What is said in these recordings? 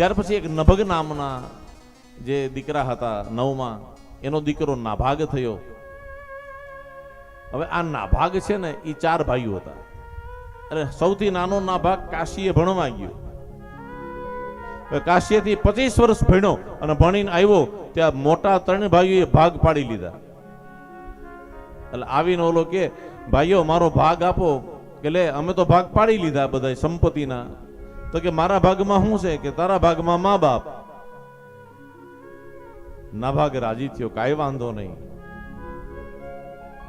ત્યાર પછી એક નભગ નામના જે દીકરા હતા નવમાં, એનો દીકરો નાભાગ થયો. હવે આ નાભાગ છે ને એ ચાર ભાઈઓ હતા. અરે, સૌથી નાનો નાભાગ કાશીએ ભણવા ગયો. કાશીએથી પચીસ વર્ષ ભણ્યો અને ભણીને આવ્યો, ત્યાં મોટા ત્રણ ભાઈઓએ ભાગ પાડી લીધા. એટલે આવીને ઓલો કે, ભાઈઓ, મારો ભાગ આપો. કે લે, અમે તો ભાગ પાડી લીધા બધા સંપત્તિના. તો કે મારા ભાગમાં શું છે કે તારા ભાગમાં મા બાપ? ના ભાગ રાજી થયો, કાંઈ વાંધો નહીં.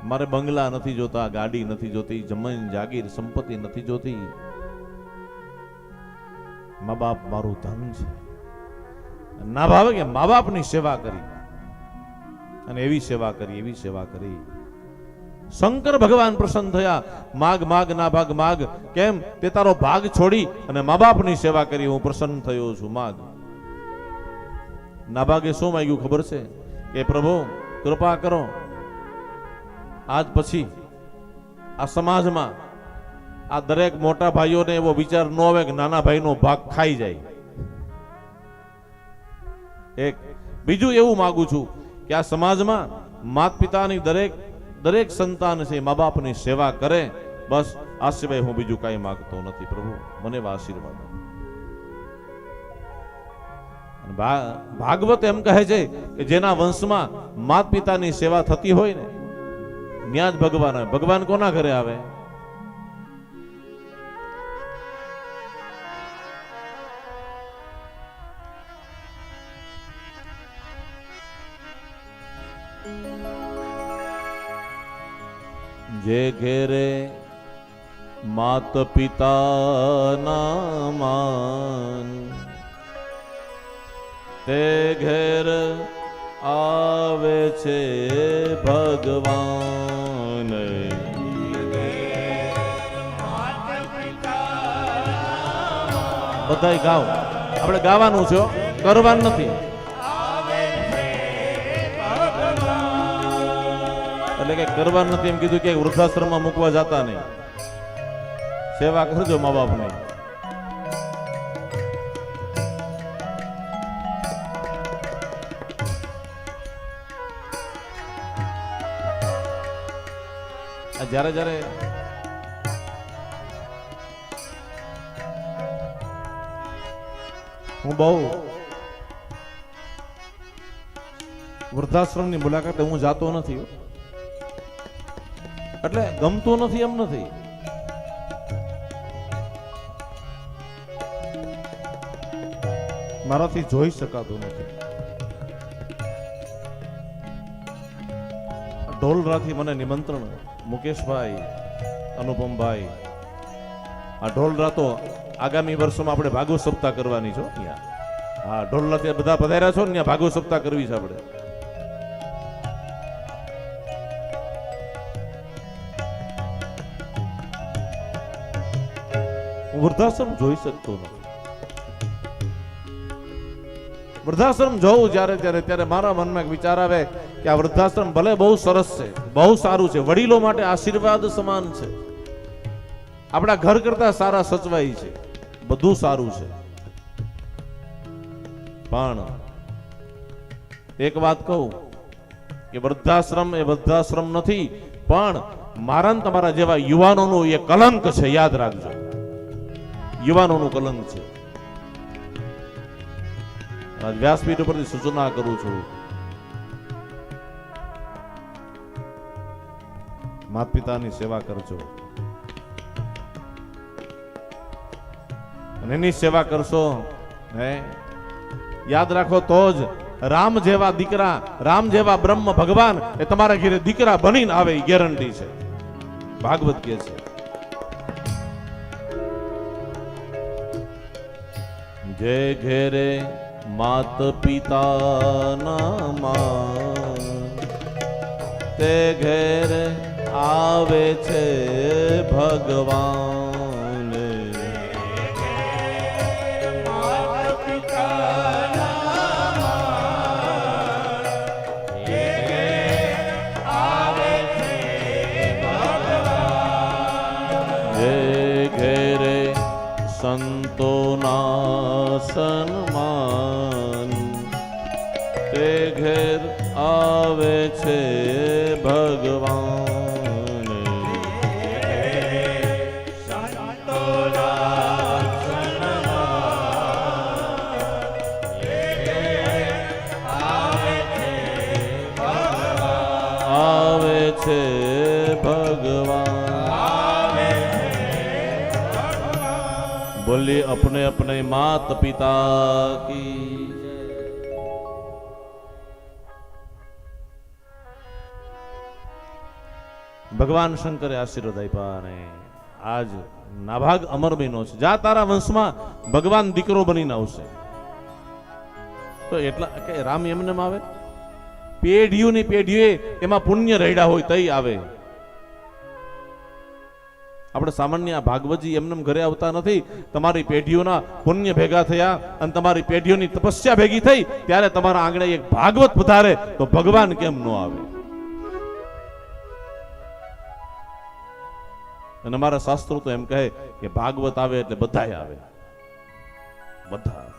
મારે બંગલા નથી જોતા, ગાડી નથી જોતી, જમીન, જાગીર, સંપત્તિ નથી જોતી. મા બાપ મારું ધન છે. ના ભાવે કે મા બાપની સેવા કરી. અને એવી સેવા કરી, એવી સેવા કરી. શંકર ભગવાન પ્રસન્ન થયા. માગ માગ, ના ભાગ, માગ. કેમ? તે તારો ભાગ છોડી અને મા બાપની સેવા કરી હું પ્રસન્ન થયો છું. માગ. નાભાગે શું માંગ્યું ખબર છે? કે પ્રભુ, કૃપા કરો. આજ પછી આ સમાજમાં આ દરેક મોટા ભાઈઓને એવો વિચાર ન આવે કે નાના ભાઈનો ભાગ ખાઈ જાય. એક, બીજું એવું માગું છું કે આ સમાજમાં માત પિતાની દરેક દરેક સંતાન છે મા બાપની સેવા કરે, બસ આ સિવાય હું બીજું કાંઈ માંગતો નથી પ્રભુ, મને આશીર્વાદ. ભાગવત એમ કહે છે કે જેના વંશમાં માત પિતાની સેવા થતી હોય ને ત્યાં જ ભગવાન આવે ભગવાન કોના ઘરે આવે જે ઘેરે માત પિતાના માન તે ઘેર આવે છે ભગવાન. બધાય ગાવ આપણે ગાવાનું છે કરવાનું નથી. એટલે કે કરવા નથી, એમ કીધું કે વૃદ્ધાશ્રમમાં મૂકવા જતા નહીં સેવા કરજો મા બાપની જ્યારે જ્યારે હું બહુ વૃદ્ધાશ્રમની મુલાકાતે હું જાતો નથી. એટલે ગમતું નથી એમ નથી. મારાથી જોઈ શકાતું નથી. ઢોલરાથી મને નિમંત્રણ, મુકેશભાઈ, અનુપમભાઈ. આ ઢોલરા તો આગામી વર્ષોમાં આપણે ભાગવત સપ્તાહ કરવાની છો ત્યાં હા, ઢોલરાથી બધા પધાર્યા છો ને ત્યાં ભાગવત સપ્તાહ કરવી છે આપણે. વૃદ્ધાશ્રમ જોઈ શકતો નથી. વૃદ્ધાશ્રમ જોઉં જ્યારે, ત્યારે ત્યારે મારા મનમાં એક વિચાર આવે કે આ વૃદ્ધાશ્રમ ભલે બહુ સરસ છે, બહુ સારું છે, વડીલો માટે આશીર્વાદ સમાન છે. આપણા ઘર કરતા સારા સચવાય છે, બધું સારું છે. પણ એક વાત કહું કે વૃદ્ધાશ્રમ એ વૃદ્ધાશ્રમ નથી, પણ મારા તમારા જેવા યુવાનોનું એ કલંક છે, યાદ રાખજો. યુવાનોનું કલંક છે. વ્યાસપીઠ ઉપરથી સૂચના કરું છું. માત પિતાની સેવા કરજો. અને એની સેવા કરશો. હે? યાદ રાખો તો જ રામ જેવા દીકરા, રામ જેવા બ્રહ્મ ભગવાન એ તમારા ઘરે દીકરા બનીને આવે ગેરંટી છે. ભાગવત કે છે. જે ઘેરે માત પિતાના માન. તે ઘેર આવે છે ભગવાન. સંતોના સન્માન તે ઘેર આવે છે ભગવાન આવે છે બોલી अपने अपने मात पिता की ભગવાન શંકરે આશીર્વાદ આપ્યા અને આજ નાભાગ અમર મહિનો છે જા તારા વંશમાં ભગવાન દીકરો બનીને આવશે તો એટલા કે રામ એમને આવે પેઢીઓની પેઢીએ એમાં પુણ્ય રેડા હોય તઈ આવે આપણે સામાન્ય આ ભાગવતજી એમને ઘરે આવતા નથી. તમારી પેઢીઓના પુણ્ય ભેગા થયા અને તમારી પેઢીઓની તપસ્યા ભેગી થઈ, ત્યારે તમારા આંગણે એક ભાગવત પધારે તો ભગવાન કેમ ન આવે? અને અમારા શાસ્ત્રો તો એમ કહે કે ભાગવત આવે એટલે બધા આવે. બધા